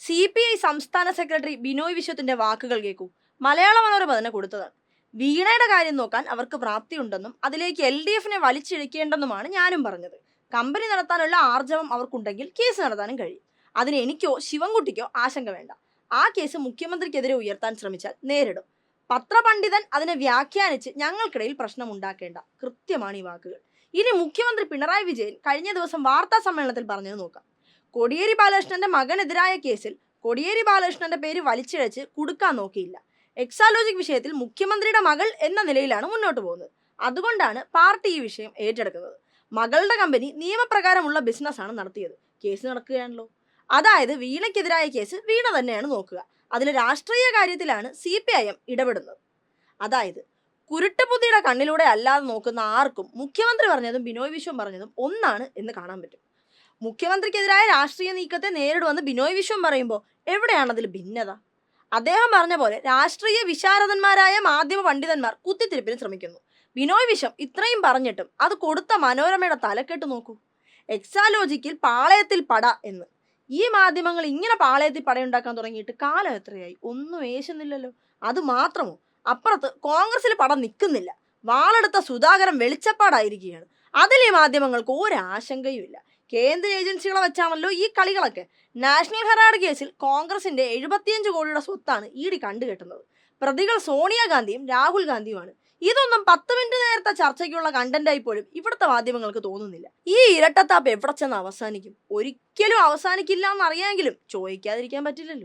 C P I സംസ്ഥാന secretary Binoy വിശ്വത്തിന്റെ വാക്കുകൾ കേൾക്കൂ. മലയാള മനോരമ തന്നെ കൊടുത്തതാണ് വീണയുടെ കാര്യം നോക്കാൻ അവർക്ക് പ്രാപ്തിയുണ്ടെന്നും അതിലേക്ക് എൽ ഡി എഫിനെ വലിച്ചിഴക്കേണ്ടെന്നുമാണ് ഞാനും പറഞ്ഞത്. കമ്പനി നടത്താനുള്ള ആർജവം അവർക്കുണ്ടെങ്കിൽ കേസ് നടത്താനും കഴിയും. അതിന് എനിക്കോ ശിവൻകുട്ടിക്കോ ആശങ്ക വേണ്ട. ആ കേസ് മുഖ്യമന്ത്രിക്കെതിരെ ഉയർത്താൻ ശ്രമിച്ചാൽ നേരിടും. പത്രപണ്ഡിതൻ അതിനെ വ്യാഖ്യാനിച്ച് ഞങ്ങൾക്കിടയിൽ പ്രശ്നമുണ്ടാക്കേണ്ട കൃത്യമാണ് ഈ വാക്കുകൾ. ഇനി മുഖ്യമന്ത്രി പിണറായി വിജയൻ കഴിഞ്ഞ ദിവസം വാർത്താ സമ്മേളനത്തിൽ പറഞ്ഞത് നോക്കാം. കോടിയേരി ബാലകൃഷ്ണന്റെ മകനെതിരായ കേസിൽ കോടിയേരി ബാലകൃഷ്ണന്റെ പേര് വലിച്ചിഴച്ച് കുടുക്കാൻ നോക്കിയില്ല. എക്സാലോജിക് വിഷയത്തിൽ മുഖ്യമന്ത്രിയുടെ മകൾ എന്ന നിലയിലാണ് മുന്നോട്ട് പോകുന്നത്. അതുകൊണ്ടാണ് പാർട്ടി ഈ വിഷയം ഏറ്റെടുക്കുന്നത്. മകളുടെ കമ്പനി നിയമപ്രകാരമുള്ള ബിസിനസ്സാണ് നടത്തിയത്. കേസ് നടക്കുകയാണല്ലോ. അതായത് വീണയ്ക്കെതിരായ കേസ് വീണ തന്നെയാണ് നോക്കുക. അതിൽ രാഷ്ട്രീയ കാര്യത്തിലാണ് സി പി ഐ എം ഇടപെടുന്നത്. അതായത് കുരുട്ടുബുദ്ധിയുടെ കണ്ണിലൂടെ അല്ലാതെ നോക്കുന്ന ആർക്കും മുഖ്യമന്ത്രി പറഞ്ഞതും ബിനോയ് വിശ്വം പറഞ്ഞതും ഒന്നാണ് എന്ന് കാണാൻ പറ്റും. മുഖ്യമന്ത്രിക്കെതിരായ രാഷ്ട്രീയ നീക്കത്തെ നേരിടുമെന്ന് ബിനോയ് വിശ്വം പറയുമ്പോൾ എവിടെയാണ് അതിൽ ഭിന്നത? അദ്ദേഹം പറഞ്ഞ പോലെ രാഷ്ട്രീയ വിശാരദന്മാരായ മാധ്യമ പണ്ഡിതന്മാർ കുത്തിത്തിരിപ്പിന് ശ്രമിക്കുന്നു. ബിനോയ് വിശ്വം ഇത്രയും പറഞ്ഞിട്ടും അത് കൊടുത്ത മനോരമയുടെ തലക്കെട്ട് നോക്കൂ. എക്സാലോജിക്കിൽ പാളയത്തിൽ പട എന്ന്. ഈ മാധ്യമങ്ങൾ ഇങ്ങനെ പാളയത്തിൽ പടയുണ്ടാക്കാൻ തുടങ്ങിയിട്ട് കാലം എത്രയായി? ഒന്നും ഏശുന്നില്ലല്ലോ. അത് മാത്രമോ? അപ്പുറത്ത് കോൺഗ്രസിൽ പടം നിൽക്കുന്നില്ല. വാളെടുത്ത സുധാകരൻ വെളിച്ചപ്പാടായിരിക്കുകയാണ്. അതിൽ ഈ മാധ്യമങ്ങൾക്ക് ഒരാശങ്കയും ഇല്ല കേന്ദ്ര ഏജൻസികളെ വെച്ചാണല്ലോ ഈ കളികളൊക്കെ. നാഷണൽ ഹെറാഡ് കേസിൽ കോൺഗ്രസിന്റെ എഴുപത്തിയഞ്ച് കോടിയുടെ സ്വത്താണ് ഇ ഡി കണ്ടുകെട്ടുന്നത്. പ്രതികൾ സോണിയാഗാന്ധിയും രാഹുൽ ഗാന്ധിയുമാണ്. ഇതൊന്നും പത്ത് മിനിറ്റ് നേരത്തെ ചർച്ചയ്ക്കുള്ള കണ്ടന്റായി പോലും ഇവിടുത്തെ മാധ്യമങ്ങൾക്ക് തോന്നുന്നില്ല. ഈ ഇരട്ടത്താപ്പ് എവിടെ ചെന്ന് അവസാനിക്കും? ഒരിക്കലും അവസാനിക്കില്ല എന്നറിയാമെങ്കിലും ചോദിക്കാതിരിക്കാൻ പറ്റില്ലല്ലോ.